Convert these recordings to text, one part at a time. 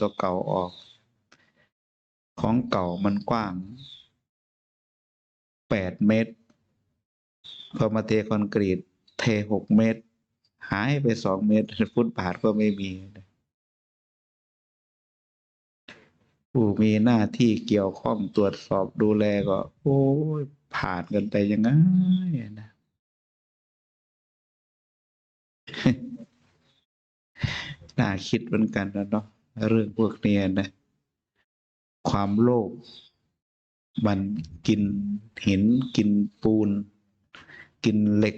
ตัวเก่าออก ของเก่ามันกว้างแปดเมตร พอมาเทคอนกรีต เทหกเมตร หายไปสองเมตร ฟุตบาทก็ไม่มีผู้มีหน้าที่เกี่ยวข้องตรวจสอบดูแลก็ โอ้ยผ่านกันไปยังไงนะน่าคิดเหมือนกันนะเนาะ เรื่องพวกเนี้ยนะ ความโลภมันกินหินกินปูน กินเหล็ก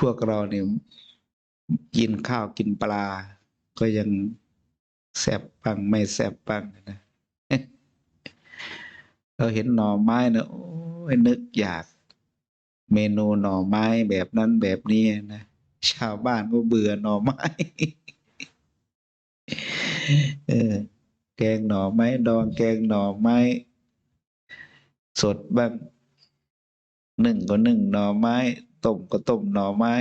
พวกเราเนี่ยกินข้าวกินปลา ก็ยังแสบปังไม่แสบปังนะเราเห็นหน่อไม้นะโอ้ยนึกอยาก เมนูหน่อไม้แบบนั้นแบบนี้นะ ชาวบ้านก็เบื่อหน่อไม้เออแกงหน่อไม้ดองแกงหน่อไม้ สดบ้างหนึ่งก็หนึ่งหน่อไม้ต้มก็ต้มหน่อไม้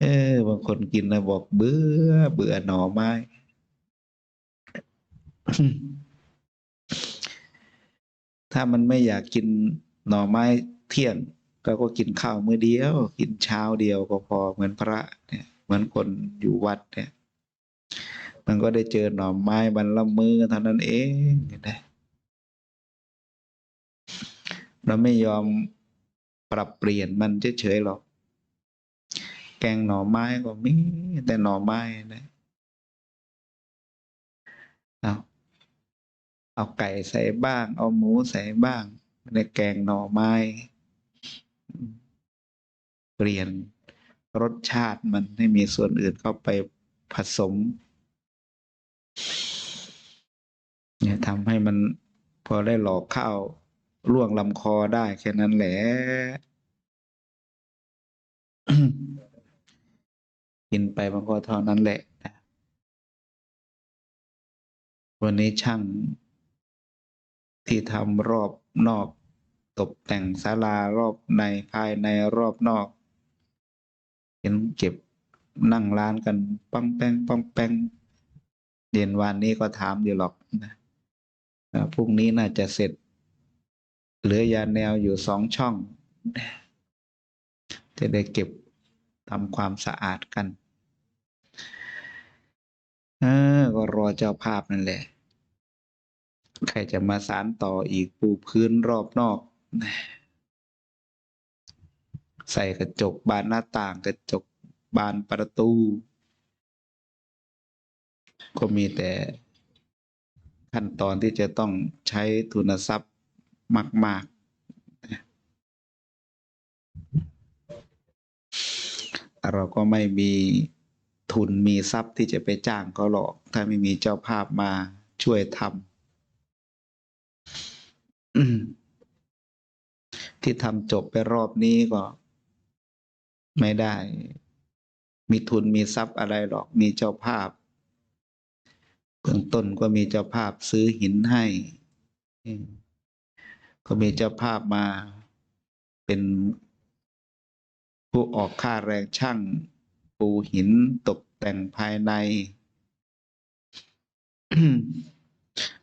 เออบางคนกินนะบอกเบื่อ เบื่อหน่อไม้ ถ้ามันไม่อยากกินหน่อไม้เที่ยง ก็ก็กินข้าวมื้อเดียว กินเช้าเดียวก็พอเหมือนพระเนี่ยเหมือนคนอยู่วัดเนี่ย มันก็ได้เจอหน่อไม้บันละมือเท่านั้นเองนะเราไม่ยอมปรับเปลี่ยนมันเฉยๆหรอก แกงหน่อไม้ก็มีแต่หน่อไม้นะเอาเอาไก่ใส่บ้าง เอาหมูใส่บ้างในแกงหน่อไม้ เปลี่ยนรสชาติมันให้มีส่วนอื่นเข้าไปผสม เนี่ยทำให้มันพอได้หลอกข้าวล่วงลำคอได้แค่นั้นแหละกินไปมันก็เท่านั้นแหละนะวันนี้ช่างที่ทำรอบนอก ตกแต่งศาลารอบในภายในรอบนอก เห็นเก็บนั่งร้านกันปังแป้งปังแป้งเย็นวันนี้ก็ถามอยู่หรอกนะพรุ่งนี้น่าจะเสร็จ เหลือยาแนวอยู่สองช่อง จะได้เก็บทำความสะอาดกันเออก็รอเจ้าภาพนั่นแหละ ใครจะมาสารต่ออีกปูพื้นรอบนอก ใส่กระจกบานหน้าต่างกระจกบานประตู ก็มีแต่ขั้นตอนที่จะต้องใช้ทุนทรัพย์มาก ๆ เราก็ไม่มีทุนมีทรัพย์ที่จะไปจ้างเขาหรอก ถ้าไม่มีเจ้าภาพมาช่วยทำที่ทำจบไปรอบนี้ก็ ไม่ได้ มีทุนมีทรัพย์อะไรหรอกมีเจ้าภาพเบื้องต้นก็มีเจ้าภาพซื้อหินให้ ก็มีเจ้าภาพมาเป็นผู้ออกค่าแรงช่าง ปูหินตกแต่งภายใน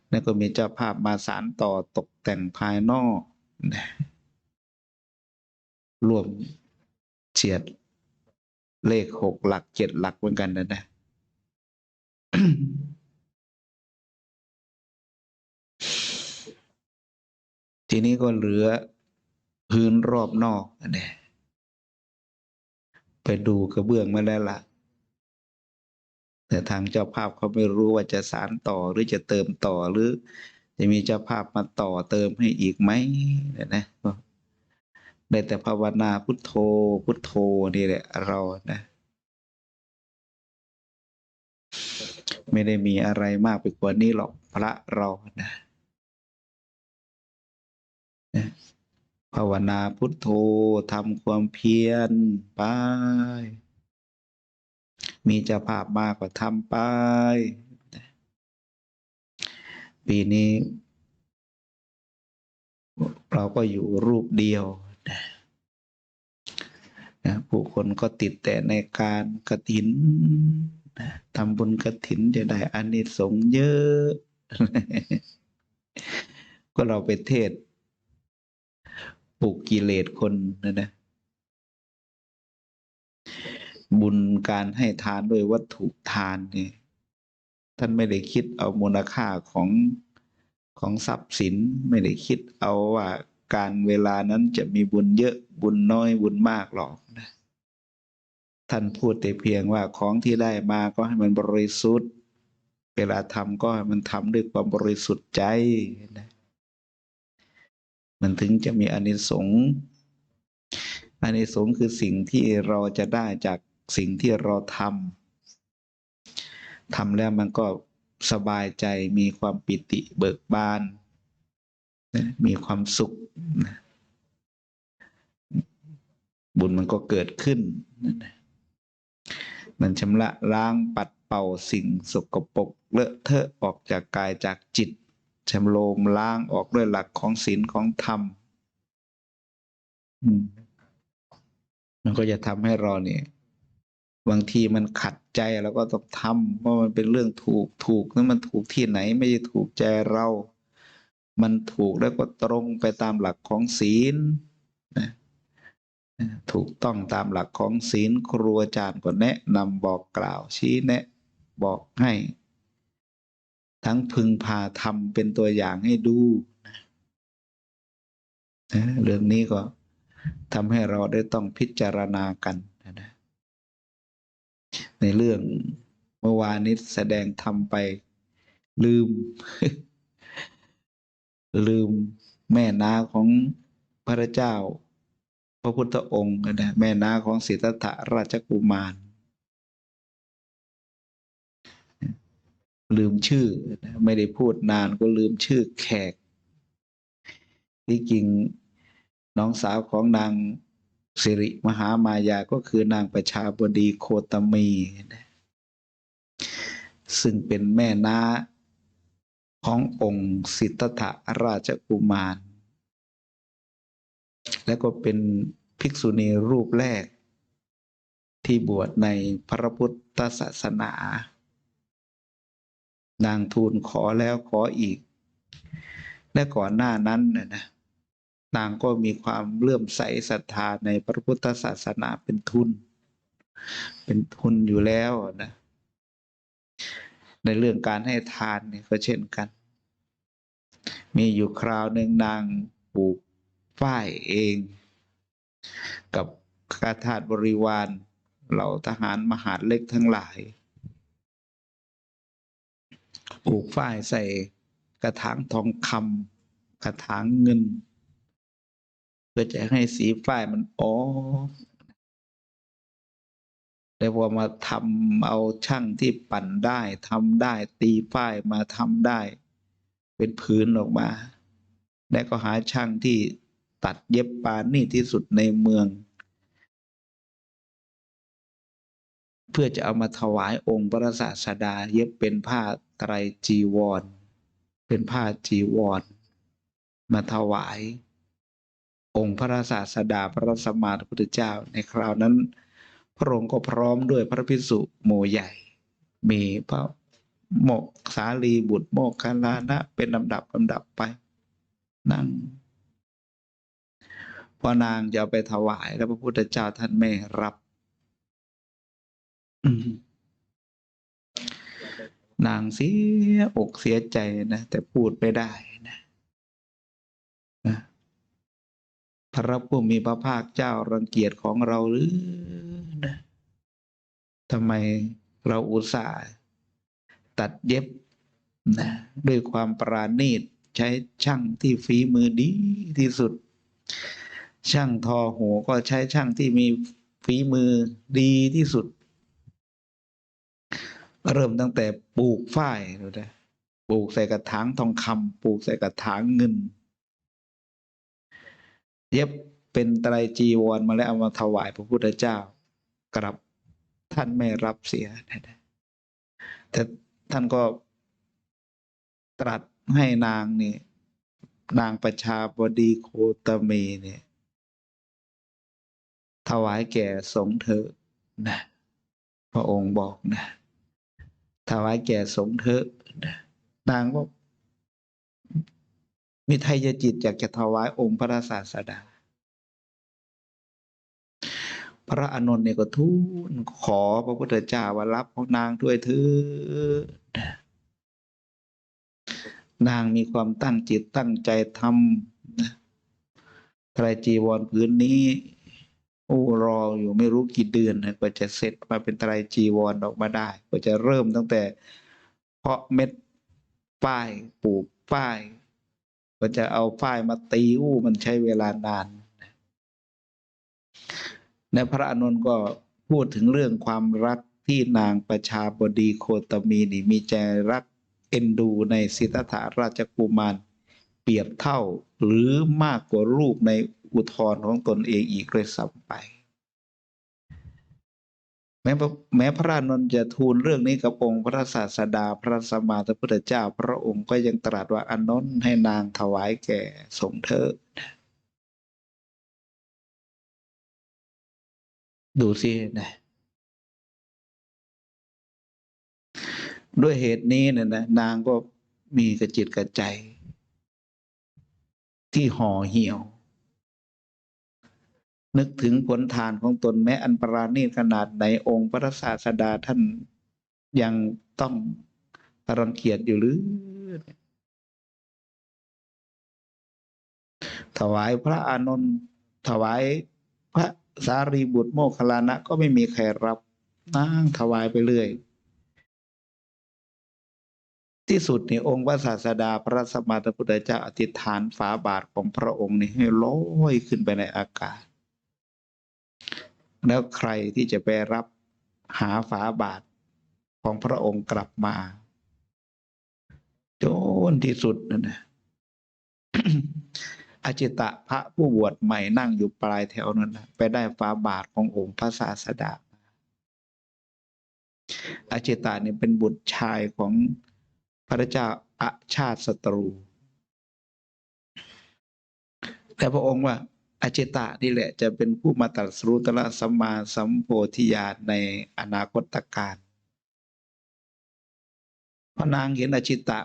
แล้วก็มีเจ้าภาพมาสารต่อตกแต่งภายนอกรวม เฉียดเลขหกหลักเจ็ดหลักเหมือนกันนะนะทีนี้ก็เหลือพื้นรอบนอกเนี่ยไปดูกระเบื้องมาแล้วล่ะ แต่ทางเจ้าภาพเขาไม่รู้ว่าจะสารต่อหรือจะเติมต่อหรือ จะมีเจ้าภาพมาต่อเติมให้อีกไหมเนี่ยนะ ได้แต่ภาวนาพุทโธ พุทโธนี่แหละเรานะไม่ได้มีอะไรมากไปกว่านี้หรอกพระเรานะภาวนาพุทโธทำความเพียรไป มีเจ้าภาพมากกว่าทำไป ปีนี้ เราก็อยู่รูปเดียว ผู้คนก็ติดแต่ในการกระถินนะทำบุญกระถินจะได้อานิสงส์เยอะ ก็เราไปเทศปลุกกิเลสคนนะนะบุญการให้ทานด้วยวัตถุทานเนี่ยท่านไม่ได้คิดเอามูลค่าของของทรัพย์สิน ไม่ได้คิดเอาว่า การเวลานั้นจะมีบุญเยอะบุญน้อยบุญมากหรอกนะท่านพูดแต่เพียงว่าของที่ได้มาก็ให้มันบริสุทธิ์ เวลาทำก็ให้มันทำด้วยความบริสุทธิ์ใจนะมันถึงจะมีอานิสงส์อานิสงส์คือสิ่งที่เราจะได้จากสิ่งที่เราทำทำแล้วมันก็สบายใจมีความปิติเบิกบาน มีความสุข บุญมันก็เกิดขึ้น มันชำระล้างปัดเป่าสิ่งสกปรกเลอะเทอะออกจากกายจากจิตชำโลมล้างออกด้วยหลักของศีลของธรรมมมันก็จะทำให้เราเนี่ย บางทีมันขัดใจเราก็ต้องทำเพราะมันเป็นเรื่องถูกถูกนั้นมันถูกที่ไหนไม่ใช่ถูกใจเรา มันถูกแล้วก็ตรงไปตามหลักของศีลนะถูกต้องตามหลักของศีลครูอาจารย์ก็แนะนำบอกกล่าวชี้แนะ บอกให้ ทั้งพึงพาทำเป็นตัวอย่างให้ดูนะเรื่องนี้ก็ทำให้เราได้ต้องพิจารณากันนะในเรื่องเมื่อวานนี้แสดงทำไปลืม ลืมแม่นาของพระเจ้า พระพุทธองค์นะแม่นาของสิทธัตถะราชกุมาร ลืมชื่อ ไม่ได้พูดนานก็ลืมชื่อแขก ที่จริงน้องสาวของนางสิริมหามายาก็คือนางประชาบดีโคตมี ซึ่งเป็นแม่น้า ขององค์สิทธัตถะราชกุมาร และก็เป็นภิกษุณีรูปแรก ที่บวชในพระพุทธศาสนา นางทูลขอแล้วขออีก และก่อนหน้านั้นนะนะนางก็มีความเลื่อมใสศรัทธาในพระพุทธศาสนาเป็นทุน เป็นทุนอยู่แล้วนะในเรื่องการให้ทานเนี่ยก็เช่นกัน มีอยู่คราวหนึ่งนางปลูกฝ้ายเอง กับกาทาบริวารเหล่าทหารมหาดเล็กทั้งหลายปลูกฝ้ายใส่กระถางทองคำกระถางเงิน เพื่อจะให้สีฝ้ายมันอ๋อแต่พอมาทำเอาช่างที่ปั่นได้ทำได้ตีฝ้ายมาทำได้ เป็นผืนออกมา และก็หาช่างที่ตัดเย็บปานนี่ที่สุดในเมือง เพื่อจะเอามาถวายองค์พระศาสดาเย็บเป็นผ้าไตรจีวร เป็นผ้าจีวร มาถวาย องค์พระศาสดาพระสมมาสัมพุทธเจ้าในคราวนั้น พระองค์ก็พร้อมด้วยพระภิกษุโมใหญ่ มีพระ โมกสาลีบุตรโมกขลานะ เป็นลำดับลำดับไป นั่ง พอนางจะเอาไปถวายแล้วพระพุทธเจ้าท่านไม่รับนางเสียอกเสียใจนะแต่พูดไม่ได้นะนะพระผู้มีพระภาคเจ้ารังเกียจของเราหรือนะทำไมเราอุตส่าห์ ตัดเย็บนะด้วยความปราณีตใช้ช่างที่ฝีมือดีที่สุด ช่างทอหัวก็ใช้ช่างที่มีฝีมือดีที่สุด เริ่มตั้งแต่ปลูกฝ้ายดูนะปลูกใส่กระถางทองคำปลูกใส่กระถางเงิน เย็บเป็นไตรจีวรมาแล้วเอามาถวายพระพุทธเจ้ากลับท่านไม่รับเสียนะแต่ ท่านก็ตรัสให้นางนี่นางประชาบดีโคตเมเนี่ยถวายแก่สงเถอนะพระองค์บอกนะถวายแก่สงเถอนะนางก็มีไทยจิตอยากจะถวายองค์พระศาสดา พระอานนท์เนี่ยก็ทูลขอพระพุทธเจ้าว่ารับของนางด้วยเถิดนางมีความตั้งจิตตั้งใจทำไตรจีวรพื้นนี้โอ้รออยู่ไม่รู้กี่เดือนนะกว่าจะเสร็จมาเป็นไตรจีวรออกมาได้กว่าจะเริ่มตั้งแต่ เพาะเม็ดป้ายปลูกป้ายกว่าจะเอาป้ายมาตีอู้มันใช้เวลานาน ในพระอานนท์ก็พูดถึงเรื่องความรักที่นางประชาบดีโคตมีนี่มีใจรักเอ็นดูในสิทธัตถาราชกุมารเปรียบเท่าหรือมากกว่าลูกในอุทธรของตนเองอีกเลยซ้ำไป แม้แม้พระอานนท์จะทูลเรื่องนี้กับองค์พระศาสดาพระสัมมาสัมพุทธเจ้า พระองค์ก็ยังตรัสว่าอนนท์ให้นางถวายแก่สงเถิด ดูสินะด้วยเหตุนี้เนี่ยนะนางก็มีกระจิตกระใจ ที่ห่อเหี่ยว นึกถึงผลทานของตนแม้อันปราณีตขนาดไหนองค์พระศาสดาท่านยังต้องรังเกียจอยู่หรือ ถวายพระอานนท์ถวายพระ สารีบุตรโมคคัลลานะก็ไม่มีใครรับนั่งถวายไปเรื่อย ที่สุดนี่องค์พระศาสดาพระสมมาสัมพุทธเจ้าอธิษฐานฝาบาทของพระองค์นี่ให้ลอยขึ้นไปในอากาศ แล้วใครที่จะไปรับหาฝาบาทของพระองค์กลับมาจนที่สุดนั่นนะ อจิตะพระผู้บวชใหม่นั่งอยู่ปลายแถวนั้นนะไปได้ฝาบาทขององค์พระศาสดาอจิตะเนี่ยเป็นบุตรชายของพระเจ้าอาชาติศัตรู แต่พระองค์ว่าอจิตะนี่แหละจะเป็นผู้มาตรัสรู้ตระสัมมาสัมโพธิญาณในอนาคตการพระนางเห็นอจิตะ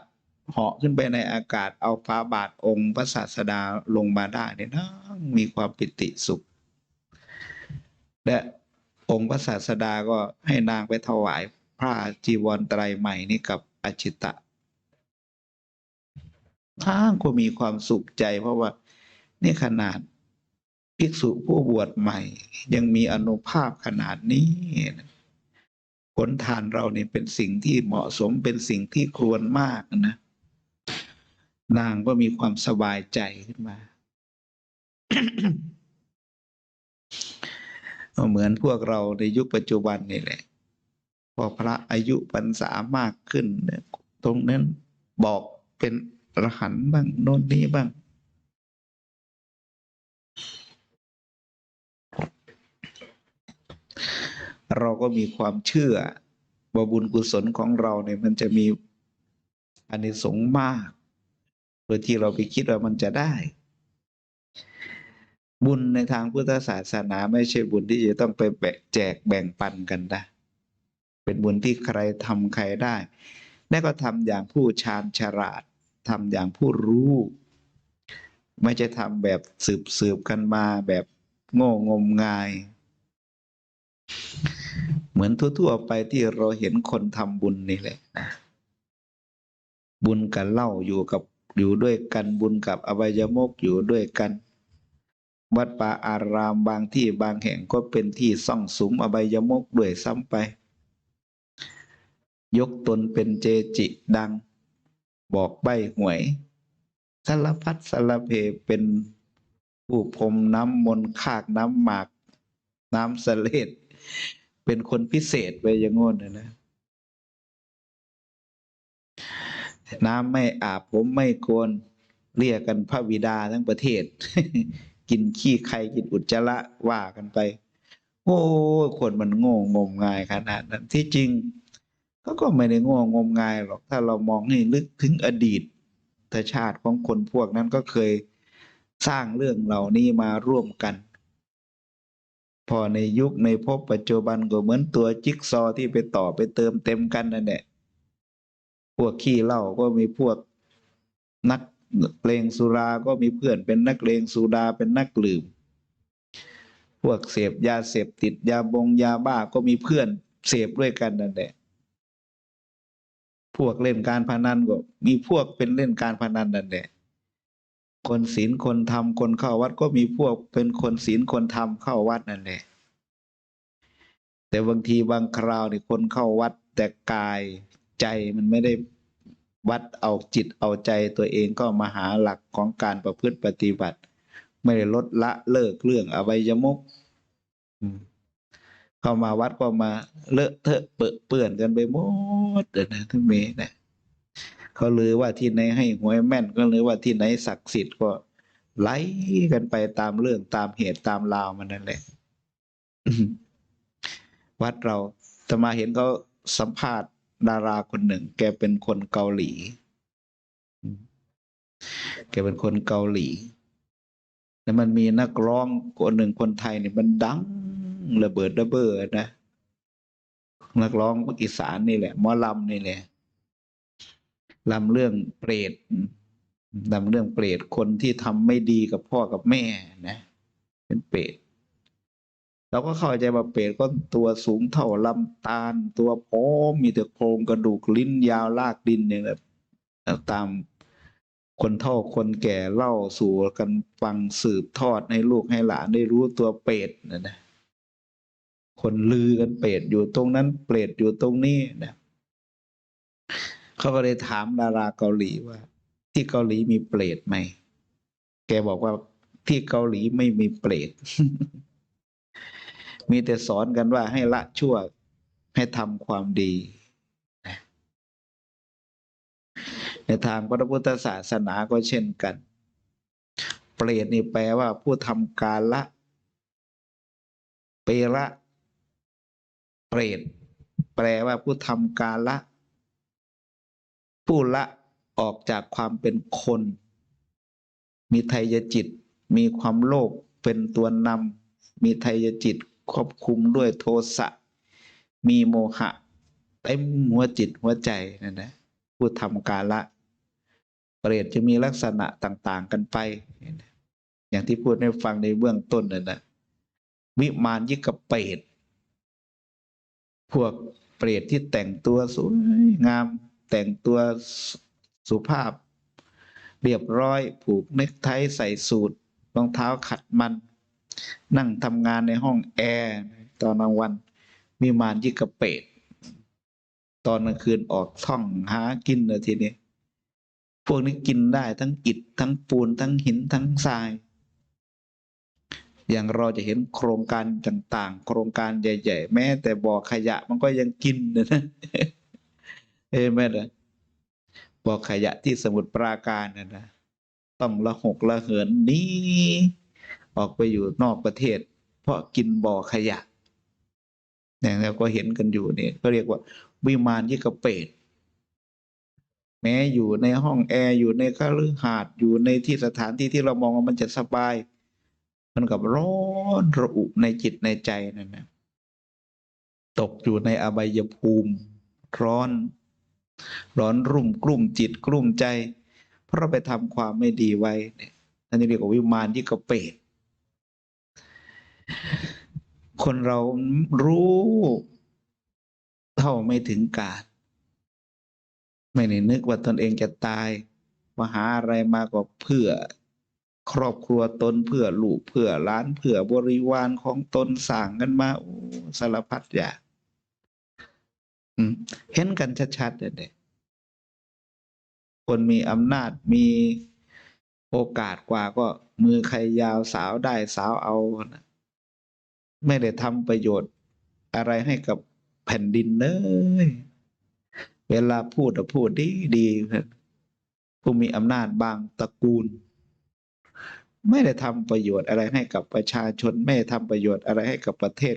เหาะขึ้นไปในอากาศเอาฟ้าบาทองค์พระศาสดาลงมาได้เนี่ยนะมีความปิติสุข และองค์พระศาสดาก็ให้นางไปถวายผ้าจีวรไตรใหม่นี้กับอจิตะนางก็มีความสุขใจเพราะว่านี่ขนาดภิกษุผู้บวชใหม่ ยังมีอนุภาพขนาดนี้ผลทานเราเนี่ยเป็นสิ่งที่เหมาะสมเป็นสิ่งที่ควรมากนะ นางก็มีความสบายใจขึ้นมา เหมือนพวกเราในยุคปัจจุบันนี่แหละ พอพระอายุพรรษามากขึ้น ตรงนั้นบอกเป็นรหันบ้างโน่นนี้บ้าง เราก็มีความเชื่อว่าบุญกุศลของเราเนี่ยมันจะมีอานิสงส์มาก ยที่เราไปคิดว่ามันจะได้ บุญในทางพุทธศาสนาไม่ใช่บุญที่จะต้องไปแบกแจกแบ่งปันกันได้เป็นบุญที่ใครทำใครได้ และก็ทำอย่างผู้ชาญฉลาดทำอย่างผู้รู้ ไม่ใช่ทำแบบสืบสืบกันมาแบบโง่งมงาย เหมือนทั่วๆไปที่เราเห็นคนทำบุญนี่แหละนะบุญกับเล่าอยู่กับ อยู่ด้วยกันบุญกับอบายมกอยู่ด้วยกัน วัดป่าอารามบางที่บางแห่งก็เป็นที่ซ่องสุมอบายมกด้วยซ้ำไป ยกตนเป็นเจจิดัง บอกใบหวยสารพัดสารเพเป็นผู้พรมน้ำมนคากน้ำหมาก น้ำสเลดเป็นคนพิเศษไปอย่างงนนะ น้ำไม่อาบผมไม่โกนเรียกกันพระวิดาทั้งประเทศ กินขี้ใครกินอุจจาระว่ากันไป โอ้คนมันโง่งมงายขนาดนั้นที่จริงเขาก็ไม่ได้โง่งมงายหรอกถ้าเรามองให้ลึกถึงอดีตชาติของคนพวกนั้นก็เคยสร้างเรื่องเหล่านี้มาร่วมกัน พอในยุคในภพปัจจุบันก็เหมือนตัวจิ๊กซอที่ไปต่อไปเติมเต็มกันนั่นแหละ พวกขี้เหล้าก็มีพวกนักเลงสุราก็มีเพื่อนเป็นนักเลงสุราเป็นนักลืม พวกเสพยาเสพติดยาบงยาบ้าก็มีเพื่อนเสพด้วยกันนั่นแหละพวกเล่นการพนันก็มีพวกเป็นเล่นการพนันนั่นแหละคนศีลคนธรรมคนเข้าวัดก็มีพวกเป็นคนศีลคนธรรมเข้าวัดนั่นแหละแต่บางทีบางคราวนี่คนเข้าวัดแต่กาย ใจมันไม่ได้วัดเอาจิตเอาใจตัวเองก็มาหาหลักของการประพฤติปฏิบัติ ไม่ได้ลดละเลิกเรื่องอวัยมุกอืมเข้ามาวัดก็มาเลอะเทอะเปื้อะเปื้อนกันไปหมดเลยนะทั้งเมนะเขาลือว่าที่ไหนให้หวยแม่น ก็ลือว่าที่ไหนศักดิ์สิทธิ์ก็ไหลกันไปตามเรื่องตามเหตุตามราวมันนั่นแหละวัดเราจะมาเห็นเขาสัมภาษณ์ ดาราคนหนึ่ง แกเป็นคนเกาหลี แกเป็นคนเกาหลี แล้วมันมีนักร้องคนหนึ่งคนไทยเนี่ยมันดังระเบิดระเบ้อนะนักร้องอีสานนี่แหละหมอลำนี่แหละลำเรื่องเปรตลำเรื่องเปรตคนที่ทำไม่ดีกับพ่อกับแม่นะ เป็นเปรต เราก็เข้าใจว่าเปรตก็ตัวสูงเท่าลำตาล ตัวพร้อมมีแต่โครงกระดูกลิ้นยาวลากดินอย่างแบบตามคนเท่าคนแก่เล่าสู่กันฟังสืบทอดให้ลูกให้หลานได้รู้ตัวเปรตนะนะคนลือกันเปรตอยู่ตรงนั้นเปรตอยู่ตรงนี้นะเขาก็เลยถามดาราเกาหลีว่า ที่เกาหลีมีเปรตไหม แกบอกว่าที่เกาหลีไม่มีเปรต มีแต่สอนกันว่าให้ละชั่วให้ทำความดีในทางพระพุทธศาสนาก็เช่นกัน เปรตนี่แปลว่าผู้ทำการละเประเปรตแปลว่าผู้ทำการละ ผู้ละออกจากความเป็นคน มีไทยจิต มีความโลภเป็นตัวนำมีไทยจิต ควบคุมด้วยโทสะมีโมหะเต็มหัวจิตหัวใจนั่นนะผู้ทำการละเปรตจะมีลักษณะต่าง ๆ กันไป อย่างที่พูดให้ฟังในเบื้องต้นนั่นนะวิมานยิกกับเปรตพวกเปรตที่แต่งตัวสวยงาม แต่งตัวสุภาพ เรียบร้อยผูกเนคไทใส่สูทรองเท้าขัดมัน นั่งทำงานในห้องแอร์ตอนกลางวัน มีมารยิกกระเปดตอนกลางคืนออกท่องหากินเลยทีนี้พวกนี้กินได้ทั้งอิฐทั้งปูนทั้งหินทั้งทราย อย่างเราจะเห็นโครงการต่างๆ โครงการใหญ่ ๆ แม้ แต่บ่อขยะมันก็ยังกินนะนะเอ้ไหมล่ะบ่อขยะที่สมุทรปราการนะนะต้องละหกละเหินนี้ ออกไปอยู่นอกประเทศ เพราะกินบ่อขยะอย่างเราก็เห็นกันอยู่เนี่ยก็เรียกว่า วิมานยิกเปตแม้อยู่ในห้องแอร์อยู่ในคฤหาสน์อยู่ในที่สถานที่ที่เรามองว่ามันจะสบาย มันกับร้อนระอุในจิตในใจนั่นนะตกอยู่ในอบายภูมิ ร้อน ร้อนรุ่มกลุ่มจิตกลุ่มใจ เพราะเราไปทำความไม่ดีไว้เนี่ยนั่นเรียกว่าวิมานยิกเปต คนเรารู้เท่าไม่ถึงการไม่ได้นึกว่าตนเองจะตายมาหาอะไรมาก็เพื่อครอบครัวตนเพื่อลูกเพื่อล้านเพื่อบริวารของตนสั่งกันมาสารพัดอย่างเห็นกันชัดๆเลยคนมีอำนาจมีโอกาสกว่าก็มือใครยาวสาวได้สาวเอานะ ไม่ได้ทำประโยชน์อะไรให้กับแผ่นดินเลยเวลาพูดก็พูดดีดีผู้มีอำนาจบางตระกูล ไม่ได้ทำประโยชน์อะไรให้กับประชาชน ไม่ได้ทำประโยชน์อะไรให้กับประเทศ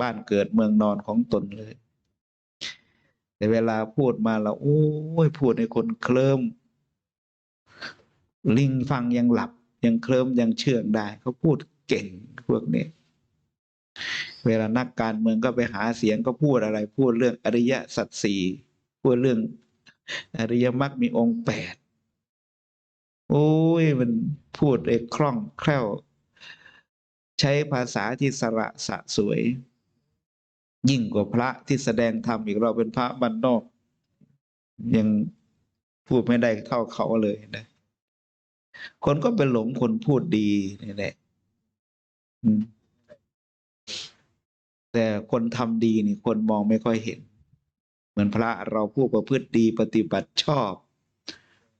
บ้านเกิดเมืองนอนของตนเลย แต่เวลาพูดมาแล้วโอ้ยพูดให้คนเคลิ้มลิงฟังยังหลับยังเคลิ้มยังเชื่องได้ เขาพูด เก่งพวกนี้เวลานักการเมืองก็ไปหาเสียงก็พูดอะไร พูดเรื่องอริยสัจสี่พูดเรื่อง อริยมรรคมีองค์แปดโอ้ยมันพูดเอกคล่องแคล่ว ใช้ภาษาที่สระสะสวย ยิ่งกว่าพระที่แสดงธรรมอีกเราเป็นพระบ้านนอกยังพูดไม่ได้เท่าเขาเลยนะ คนก็ไปหลงคนพูดดีนี่แหละ แต่คนทำดีนี่คนมองไม่ค่อยเห็น เหมือนพระเราผู้ประพฤติดีปฏิบัติชอบ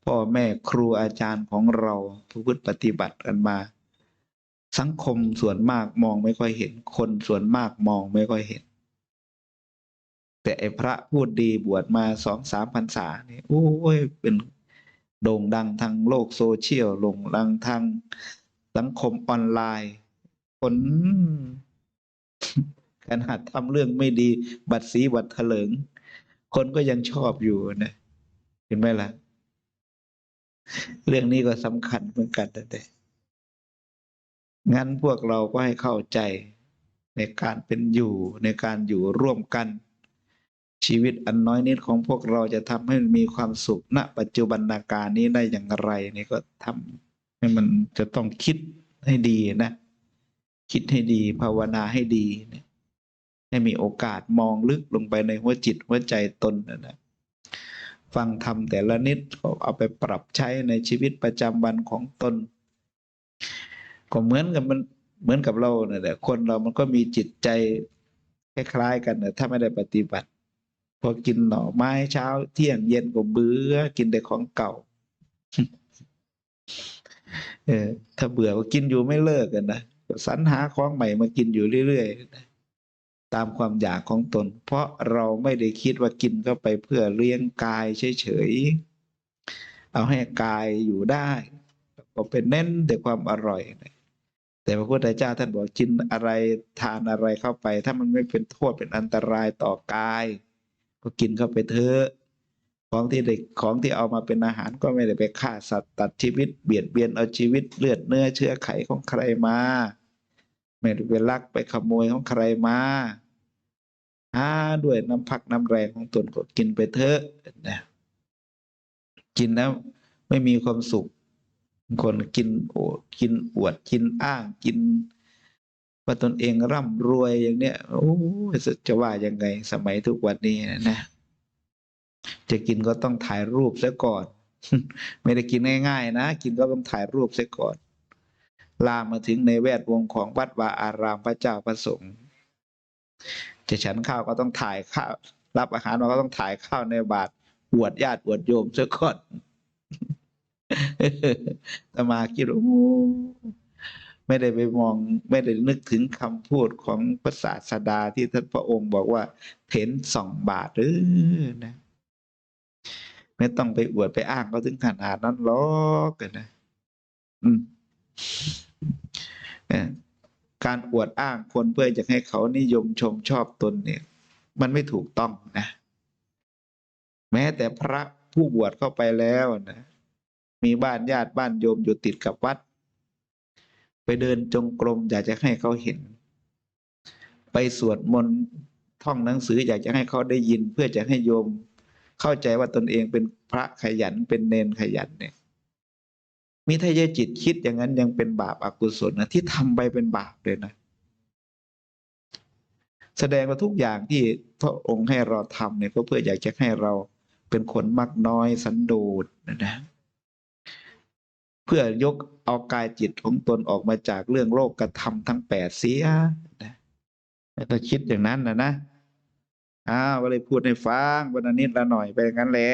พ่อแม่ครูอาจารย์ของเราประพฤติปฏิบัติกันมา สังคมส่วนมากมองไม่ค่อยเห็น คนส่วนมากมองไม่ค่อยเห็น แต่ไอ้พระพูดดีบวชมาสองสามพรรษาเนี่ยโอ้ยเป็นโด่งดังทางโลกโซเชียลโด่งดังทางสังคมออนไลน์ คนขนาดทำเรื่องไม่ดี บัตรสีบัตรเถลิง คนก็ยังชอบอยู่นะ เห็นไหมล่ะ เรื่องนี้ก็สำคัญเหมือนกันแต่งั้นพวกเราก็ให้เข้าใจในการเป็นอยู่ในการอยู่ร่วมกัน ชีวิตอันน้อยนิดของพวกเราจะทำให้มีความสุขณปัจจุบันนาการนี้ได้อย่างไร นี่ก็ทำให้มันจะต้องคิดให้ดีนะ คิดให้ดีภาวนาให้ดีให้มีโอกาสมองลึกลงไปในหัวจิตหัวใจตนนะฟังธรรมแต่ละนิดก็เอาไปปรับใช้ในชีวิตประจำวันของตนก็เหมือนกับมันเหมือนกับเราเนี่ยแหละคนเรามันก็มีจิตใจคล้ายๆกันนะถ้าไม่ได้ปฏิบัติ พอกินหน่อไม้เช้า เที่ยงเย็นก็เบื่อกินแต่ของเก่า เออถ้าเบื่อก็กินอยู่ไม่เลิกกันนะ สรรหาของใหม่มากินอยู่เรื่อยๆ ตามความอยากของตน เพราะเราไม่ได้คิดว่ากินเข้าไปเพื่อเลี้ยงกายเฉยๆ เอาให้กายอยู่ได้ก็เป็นเน้นแต่ความอร่อยนะแต่พระพุทธเจ้าท่านบอกกินอะไรทานอะไรเข้าไป ถ้ามันไม่เป็นโทษเป็นอันตรายต่อกาย ก็กินเข้าไปเถอะของที่เด็กของที่เอามาเป็นอาหารก็ไม่ได้ไปฆ่าสัตว์ตัดชีวิตเบียดเบียนเอาชีวิตเลือดเนื้อเชื้อไขของใครมา ไม่ได้ไปลักไปขโมยของใครมาหาด้วยน้ำพักน้ำแรงของตนก็กินไปเถอะนะกินแล้วไม่มีความสุข คนกินโอกินอวดกินอ้างกินว่าตนเองร่ำรวยอย่างเนี้ยโอ้จะว่ายังไงสมัยทุกวันนี้นะ จะกินก็ต้องถ่ายรูปซะก่อน ไม่ได้กินง่ายๆนะ กินก็ต้องถ่ายรูปซะก่อน ลามมาถึงในแวดวงของวัดวาอารามพระเจ้าประสงค์จะฉันข้าวก็ต้องถ่ายข้าว รับอาหารมาก็ต้องถ่ายข้าวในบาตรอวดญาติอวดโยมซะก่อนตมาคิดว่าไม่ได้ไปมอง ไม่ได้นึกถึงคำพูดของพระศาสดาที่ท่านพระองค์บอกว่าเห็นสองบาทหรือนะไม่ต้องไปอวดไปอ้างเขาถึงขนาดนั้นหรอกนะ อืม การอวดอ้างคนเพื่อจะให้เขานิยมชมชอบตนเนี่ย มันไม่ถูกต้องนะ แม้แต่พระผู้บวชเข้าไปแล้วนะ มีบ้านญาติบ้านโยมอยู่ติดกับวัด ไปเดินจงกรมอยากจะให้เขาเห็น ไปสวดมนต์ท่องหนังสืออยากจะให้เขาได้ยินเพื่อจะให้โยมเข้าใจว่าตนเองเป็นพระขยันเป็นเนนขยันเนี่ย มีทายจิตคิดอย่างนั้นยังเป็นบาปอากุศลนะที่ทำไปเป็นบาปเลยนะ แสดงว่าทุกอย่างที่พระองค์ให้เราทำเนี่ยก็เพื่ออยากจะให้เราเป็นคนมักน้อยสันโดษนะนะเพื่อยกเอากายจิตของตนออกมาจากเรื่องโลกกระทำทั้งแปดเสียนะถ้าคิดอย่างนั้นนะนะอ้าวก็เลยพูดให้ฟังวันนิดละหน่อยไปงั้นแหละ